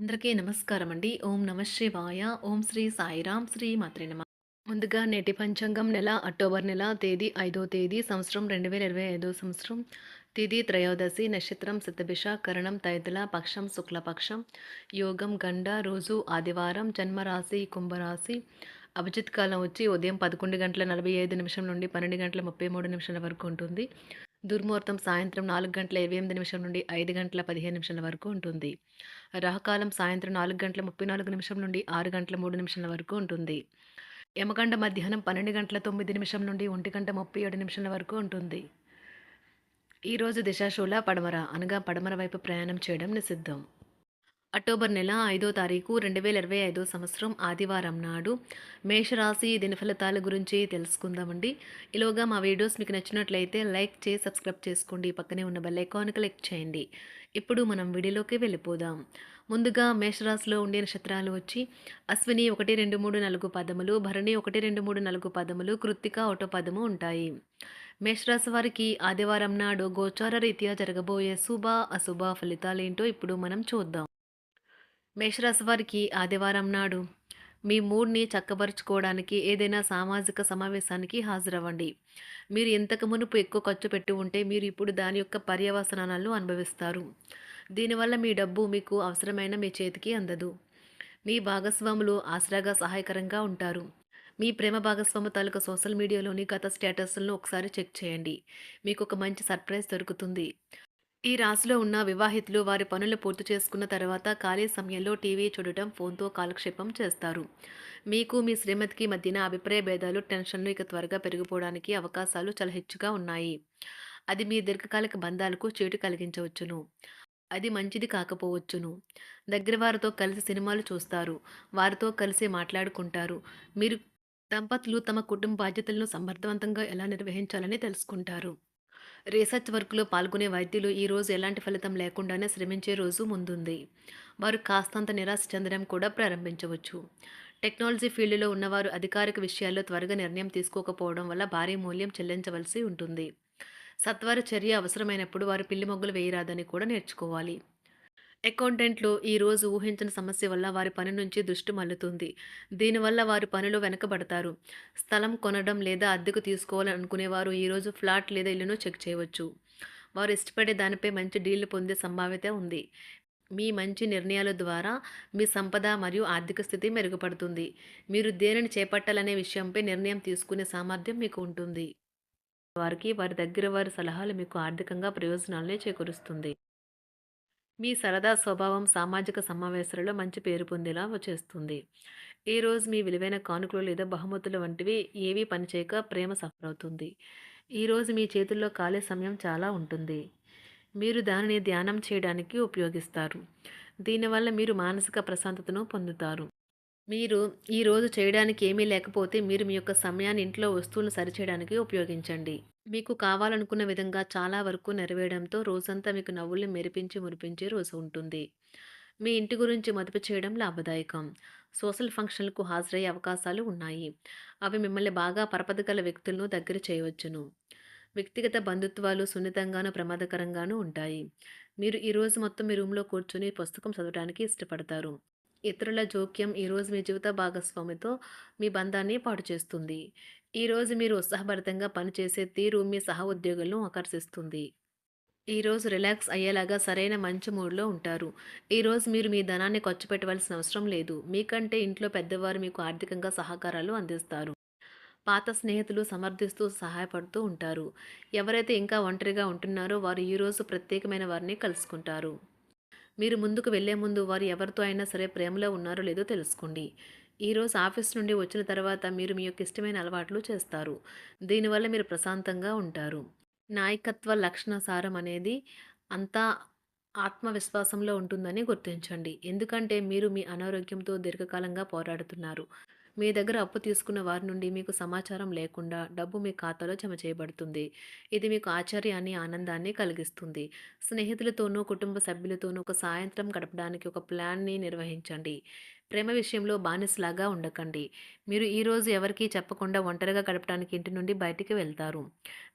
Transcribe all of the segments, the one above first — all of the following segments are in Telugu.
అందరికీ నమస్కారం అండి. ఓం నమ శివాయ. ఓం శ్రీ సాయిరాం శ్రీ మాత్రే నమ. ముందుగా నేటి పంచాంగం నెల అక్టోబర్ నెల తేదీ ఐదో తేదీ సంవత్సరం 2025 సంవత్సరం తిథి త్రయోదశి నక్షత్రం శతభిష కరణం తైతుల పక్షం శుక్లపక్షం యోగం గండ రోజు ఆదివారం జన్మరాశి కుంభరాశి అభిజిత్ కాలం వచ్చి ఉదయం పదకొండు గంటల నలభై ఐదు నిమిషం నుండి పన్నెండు గంటల ముప్పై మూడు నిమిషాల వరకు ఉంటుంది దుర్ముహూర్తం సాయంత్రం నాలుగు గంటల ఇరవై ఎనిమిది నిమిషం నుండి ఐదు గంటల పదిహేను నిమిషాల వరకు ఉంటుంది. రాహకాలం సాయంత్రం నాలుగు గంటల ముప్పై నాలుగు నిమిషం నుండి ఆరు గంటల మూడు నిమిషాల వరకు ఉంటుంది. యమగండ మధ్యాహ్నం పన్నెండు గంటల తొమ్మిది నిమిషం నుండి ఒంటి గంట ముప్పై ఏడు నిమిషాల వరకు ఉంటుంది. ఈరోజు దిశాశూల పడమర అనగా పడమర వైపు ప్రయాణం చేయడం నిషిద్ధం. అక్టోబర్ నెల ఐదో తారీఖు రెండు వేల ఇరవై ఐదో సంవత్సరం ఆదివారం నాడు మేషరాశి దిన ఫలితాల గురించి తెలుసుకుందామండి. ఇలోగా మా వీడియోస్ మీకు నచ్చినట్లయితే లైక్ చేసి సబ్స్క్రైబ్ చేసుకోండి. పక్కనే ఉన్న బెల్ ఐకాన్ క్లిక్ చేయండి. ఇప్పుడు మనం వీడియోలోకి వెళ్ళిపోదాం. ముందుగా మేషరాశిలో ఉండే నక్షత్రాలు వచ్చి అశ్విని ఒకటి రెండు మూడు నాలుగు పదములు భరణి ఒకటి రెండు మూడు నాలుగు పదములు కృత్తిక ఒకటో పదము ఉంటాయి. మేషరాశి వారికి ఆదివారం నాడు గోచార రీత్యా జరగబోయే శుభ అశుభ ఫలితాలేంటో ఇప్పుడు మనం చూద్దాం. మేషరాశి వారికి ఆదివారం నాడు మీ మూడ్ని చక్కబరుచుకోవడానికి ఏదైనా సామాజిక సమావేశానికి హాజరవ్వండి. మీరు ఇంతకు మునుపు ఎక్కువ ఖర్చు పెట్టి ఉంటే మీరు ఇప్పుడు దాని యొక్క పర్యవసనాలను అనుభవిస్తారు. దీనివల్ల మీ డబ్బు మీకు అవసరమైన మీ చేతికి అందదు. మీ భాగస్వాములు ఆసరాగా సహాయకరంగా ఉంటారు. మీ ప్రేమ భాగస్వాము తాలూకా సోషల్ మీడియాలోని గత స్టేటస్లను ఒకసారి చెక్ చేయండి. మీకు ఒక మంచి సర్ప్రైజ్ దొరుకుతుంది. ఈ రాశిలో ఉన్న వివాహితులు వారి పనులు పూర్తి చేసుకున్న తర్వాత ఖాళీ సమయంలో టీవీ చూడటం ఫోన్తో కాలక్షేపం చేస్తారు. మీకు మీ శ్రీమతికి మధ్యన అభిప్రాయ భేదాలు టెన్షన్లు ఇక త్వరగా పెరిగిపోవడానికి అవకాశాలు చాలా హెచ్చుగా ఉన్నాయి. అది మీ దీర్ఘకాలిక బంధాలకు చేటు కలిగించవచ్చును. అది మంచిది కాకపోవచ్చును. దగ్గర వారితో కలిసి సినిమాలు చూస్తారు. వారితో కలిసి మాట్లాడుకుంటారు. మీరు దంపతులు తమ కుటుంబ బాధ్యతలను సమర్థవంతంగా ఎలా నిర్వహించాలని తెలుసుకుంటారు. రీసెర్చ్ వర్క్లో పాల్గొనే వైద్యులు ఈరోజు ఎలాంటి ఫలితం లేకుండానే శ్రమించే రోజు ముందుంది. వారు కాస్తంత నిరాశ చెందడం కూడా ప్రారంభించవచ్చు. టెక్నాలజీ ఫీల్డ్లో ఉన్నవారు అధికారిక విషయాల్లో త్వరగా నిర్ణయం తీసుకోకపోవడం వల్ల భారీ మూల్యం చెల్లించవలసి ఉంటుంది. సత్వర చర్య అవసరమైనప్పుడు వారు పిల్లి మొగ్గులు వేయరాదని కూడా నేర్చుకోవాలి. అకౌంటెంట్లు ఈరోజు ఊహించిన సమస్య వల్ల వారి పని నుంచి దృష్టి మల్లుతుంది దీనివల్ల వారి పనిలో వెనకబడతారు. స్థలం కొనడం లేదా అద్దెకు తీసుకోవాలని అనుకునేవారు ఈరోజు ఫ్లాట్ లేదా ఇల్లును చెక్ చేయవచ్చు. వారు ఇష్టపడే దానిపై మంచి డీళ్ళు పొందే సంభావ్యత ఉంది. మీ మంచి నిర్ణయాల ద్వారా మీ సంపద మరియు ఆర్థిక స్థితి మెరుగుపడుతుంది. మీరు దేనిని చేపట్టాలనే విషయంపై నిర్ణయం తీసుకునే సామర్థ్యం మీకు ఉంటుంది. వారికి వారి దగ్గర వారి సలహాలు మీకు ఆర్థికంగా ప్రయోజనాలనే చేకూరుస్తుంది. మీ సరదా స్వభావం సామాజిక సమావేశాలలో మంచి పేరు పొందేలా చేస్తుంది. ఈరోజు మీ విలువైన కానుకలు లేదా బహుమతులు వంటివి ఏవీ పనిచేయక ప్రేమ సఫర్ అవుతుంది ఈరోజు మీ చేతుల్లో ఖాళీ సమయం చాలా ఉంటుంది. మీరు దానిని ధ్యానం చేయడానికి ఉపయోగిస్తారు. దీనివల్ల మీరు మానసిక ప్రశాంతతను పొందుతారు. మీరు ఈరోజు చేయడానికి ఏమీ లేకపోతే మీరు మీ యొక్క సమయాన్ని ఇంట్లో వస్తువులను సరిచేయడానికి ఉపయోగించండి. మీకు కావాలనుకున్న విధంగా చాలా వరకు నెరవేయడంతో రోజంతా మీకు నవ్వుల్ని మెరిపించి మురిపించే రోజు ఉంటుంది. మీ ఇంటి గురించి మదుపు చేయడం లాభదాయకం. సోషల్ ఫంక్షన్లకు హాజరయ్యే అవకాశాలు ఉన్నాయి. అవి మిమ్మల్ని బాగా పరపదగల వ్యక్తులను దగ్గర చేయవచ్చును. వ్యక్తిగత బంధుత్వాలు సున్నితంగాను ప్రమాదకరంగానూ ఉంటాయి. మీరు ఈరోజు మొత్తం మీ రూమ్లో కూర్చొని పుస్తకం చదవడానికి ఇష్టపడతారు. ఇతరుల జోక్యం ఈరోజు మీ జీవిత భాగస్వామితో మీ బంధాన్ని పాటు చేస్తుంది. ఈరోజు మీరు ఉత్సాహభరితంగా పనిచేసే తీరు మీ సహ ఉద్యోగులను ఆకర్షిస్తుంది. ఈరోజు రిలాక్స్ అయ్యేలాగా సరైన మంచి మూడ్లో ఉంటారు. ఈరోజు మీరు మీ ధనాన్ని ఖర్చు పెట్టవలసిన అవసరం లేదు. మీకంటే ఇంట్లో పెద్దవారు మీకు ఆర్థికంగా సహకారాలు అందిస్తారు. పాత స్నేహితులు సమర్థిస్తూ సహాయపడుతూ ఉంటారు. ఎవరైతే ఇంకా ఒంటరిగా ఉంటున్నారో వారు ఈరోజు ప్రత్యేకమైన వారిని కలుసుకుంటారు. మీరు ముందుకు వెళ్ళే ముందు వారు ఎవరితో అయినా సరే ప్రేమలో ఉన్నారో లేదో తెలుసుకోండి. ఈరోజు ఆఫీస్ నుండి వచ్చిన తర్వాత మీరు మీ యొక్క ఇష్టమైన అలవాట్లు చేస్తారు. దీనివల్ల మీరు ప్రశాంతంగా ఉంటారు. నాయకత్వ లక్షణ సారం అనేది అంతా ఆత్మవిశ్వాసంలో ఉంటుందని గుర్తించండి. ఎందుకంటే మీరు మీ అనారోగ్యంతో దీర్ఘకాలంగా పోరాడుతున్నారు. మీ దగ్గర అప్పు తీసుకున్న వారి నుండి మీకు సమాచారం లేకుండా డబ్బు మీ ఖాతాలో జమ చేయబడుతుంది. ఇది మీకు ఆశ్చర్యాన్ని ఆనందాన్ని కలిగిస్తుంది. స్నేహితులతోనూ కుటుంబ సభ్యులతోనూ ఒక సాయంత్రం గడపడానికి ఒక ప్లాన్ని నిర్వహించండి. ప్రేమ విషయంలో బానిసలాగా ఉండకండి. మీరు ఈరోజు ఎవరికీ చెప్పకుండా ఒంటరిగా గడపడానికి ఇంటి నుండి బయటికి వెళ్తారు.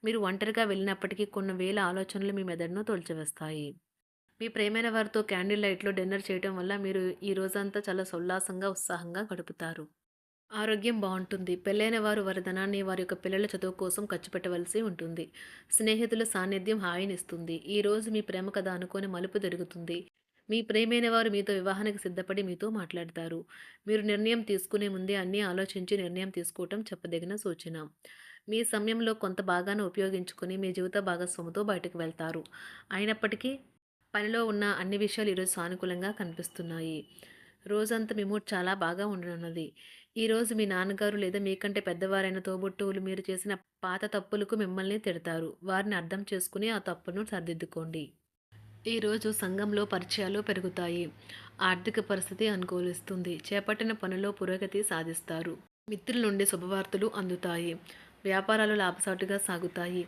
మీరు ఒంటరిగా వెళ్ళినప్పటికీ కొన్ని వేల ఆలోచనలు మీ మెదడును తొలిచివేస్తాయి. మీ ప్రేమైన వారితో క్యాండిల్ లైట్‌లో డిన్నర్ చేయటం వల్ల మీరు ఈ రోజంతా చాలా ఉల్లాసంగా, ఉత్సాహంగా గడుపుతారు. ఆరోగ్యం బాగుంటుంది పెళ్ళైన వారు వారి ధనాన్ని వారి యొక్క పిల్లల చదువు కోసం ఖర్చు పెట్టవలసి ఉంటుంది. స్నేహితుల సాన్నిధ్యం హాయినిస్తుంది. రోజు మీ ప్రేమ కథ అనుకోని మలుపు తిరుగుతుంది. మీ ప్రేమైన వారు మీతో వివాహానికి సిద్ధపడి మీతో మాట్లాడతారు. మీరు నిర్ణయం తీసుకునే ముందే అన్నీ ఆలోచించి నిర్ణయం తీసుకోవటం చెప్పదగిన సూచన. మీ సమయంలో కొంత భాగాన్ని ఉపయోగించుకుని మీ జీవిత భాగస్వామితో బయటకు వెళ్తారు. అయినప్పటికీ పనిలో ఉన్న అన్ని విషయాలు ఈరోజు సానుకూలంగా కనిపిస్తున్నాయి. రోజంతా మీ మూడ్ చాలా బాగా ఉండనున్నది. ఈరోజు మీ నాన్నగారు లేదా మీకంటే పెద్దవారైన తోబుట్టువులు మీరు చేసిన పాత తప్పులకు మిమ్మల్ని తిడతారు. వారిని అర్థం చేసుకుని ఆ తప్పును సరిదిద్దుకోండి. ఈరోజు సంఘంలో పరిచయాలు పెరుగుతాయి. ఆర్థిక పరిస్థితి అనుకూలిస్తుంది. చేపట్టిన పనిలో పురోగతి సాధిస్తారు. మిత్రుల నుండి శుభవార్తలు అందుతాయి. వ్యాపారాలు లాభసాటుగా సాగుతాయి.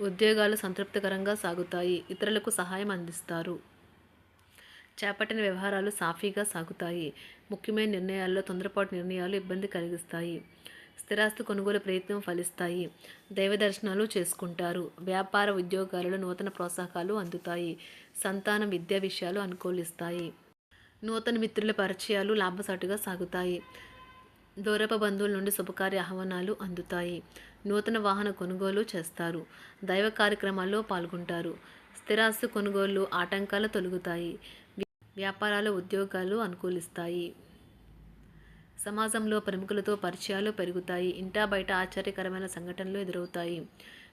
ఉద్యోగాలు సంతృప్తికరంగా సాగుతాయి. ఇతరులకు సహాయం అందిస్తారు. చేపట్టిన వ్యవహారాలు సాఫీగా సాగుతాయి. ముఖ్యమైన నిర్ణయాల్లో తొందరపాటు నిర్ణయాలు ఇబ్బంది కలిగిస్తాయి. స్థిరాస్తి కొనుగోలు ప్రయత్నం ఫలిస్తాయి. దైవ దర్శనాలు చేసుకుంటారు. వ్యాపార, ఉద్యోగాలలో నూతన ప్రోత్సాహకాలు అందుతాయి. సంతానం, విద్యా విషయాలు అనుకూలిస్తాయి. నూతన మిత్రుల పరిచయాలు లాభసాటుగా సాగుతాయి. దూరపు బంధువుల నుండి శుభకార్య ఆహ్వానాలు అందుతాయి. నూతన వాహన కొనుగోలు చేస్తారు. దైవ కార్యక్రమాల్లో పాల్గొంటారు. స్థిరాస్తి కొనుగోళ్ళు ఆటంకాలు తొలగుతాయి. వ్యాపారాలు, ఉద్యోగాలు అనుకూలిస్తాయి. సమాజంలో ప్రముఖులతో పరిచయాలు పెరుగుతాయి. ఇంటా బయట ఆశ్చర్యకరమైన సంఘటనలు ఎదురవుతాయి.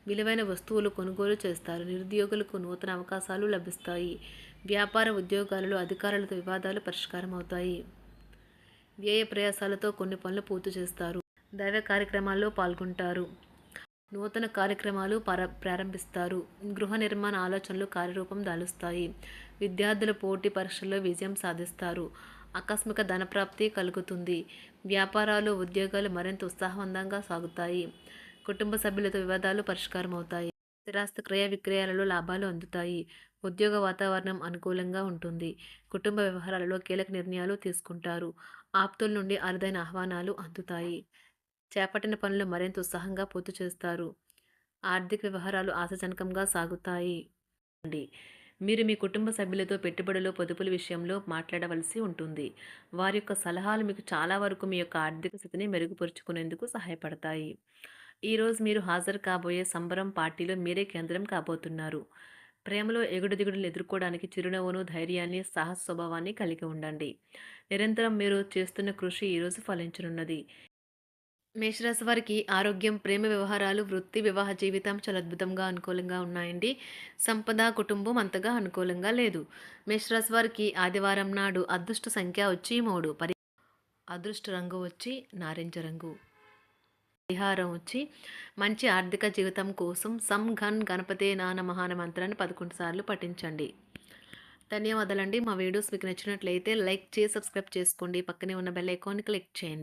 విలువైన వస్తువులు కొనుగోలు చేస్తారు. నిరుద్యోగులకు నూతన అవకాశాలు లభిస్తాయి. వ్యాపార, ఉద్యోగాలలో అధికారులతో వివాదాలు పరిష్కారం అవుతాయి వ్యయ ప్రయాసాలతో కొన్ని పనులు పూర్తి చేస్తారు. దైవ కార్యక్రమాల్లో పాల్గొంటారు. నూతన కార్యక్రమాలు పర ప్రారంభిస్తారు. గృహ నిర్మాణ ఆలోచనలు కార్యరూపం దాలుస్తాయి. విద్యార్థులు పోటీ పరీక్షల్లో విజయం సాధిస్తారు. ఆకస్మిక ధనప్రాప్తి కలుగుతుంది. వ్యాపారాలు, ఉద్యోగాలు మరింత ఉత్సాహవంతంగా సాగుతాయి. కుటుంబ సభ్యులతో వివాదాలు పరిష్కారమవుతాయి. స్థిరాస్తి క్రయ విక్రయాలలో లాభాలు అందుతాయి. ఉద్యోగ వాతావరణం అనుకూలంగా ఉంటుంది. కుటుంబ వ్యవహారాలలో కీలక నిర్ణయాలు తీసుకుంటారు. ఆప్తుల నుండి అరుదైన ఆహ్వానాలు అందుతాయి. చేపట్టిన పనులు మరింత ఉత్సాహంగా పూర్తి చేస్తారు. ఆర్థిక వ్యవహారాలు ఆశాజనకంగా సాగుతాయి. మీరు మీ కుటుంబ సభ్యులతో పెట్టుబడులు, పొదుపుల విషయంలో మాట్లాడవలసి ఉంటుంది. వారి యొక్క సలహాలు మీకు చాలా వరకు మీ యొక్క ఆర్థిక స్థితిని మెరుగుపరుచుకునేందుకు సహాయపడతాయి. ఈరోజు మీరు హాజరు కాబోయే సంబరం పార్టీలో మీరే కేంద్రం కాబోతున్నారు. ప్రేమలో ఎగుడు దిగుడులు ఎదుర్కోవడానికి చిరునవ్వును, ధైర్యాన్ని, సాహస స్వభావాన్ని కలిగి ఉండండి. నిరంతరం మీరు చేస్తున్న కృషి ఈరోజు ఫలించనున్నది. మేషరాశి వారికి ఆరోగ్యం, ప్రేమ వ్యవహారాలు, వృత్తి, వివాహ జీవితం చాలా అద్భుతంగా అనుకూలంగా ఉన్నాయండి. సంపద, కుటుంబం అంతగా అనుకూలంగా లేదు. మేషరాశి వారికి ఆదివారం నాడు అదృష్ట సంఖ్య వచ్చి మూడు పరి అదృష్ట రంగు వచ్చి నారింజ రంగు పరిహారం వచ్చి మంచి ఆర్థిక జీవితం కోసం సం ఘన్ గణపతే నాన మహాన మంత్రాన్ని పదకొండు సార్లు పఠించండి. ధన్యవాదాలండి. మా వీడియోస్ మీకు నచ్చినట్లయితే లైక్ చేసి, సబ్స్క్రైబ్ చేసుకోండి. పక్కనే ఉన్న బెల్ ఐకాన్ క్లిక్ చేయండి.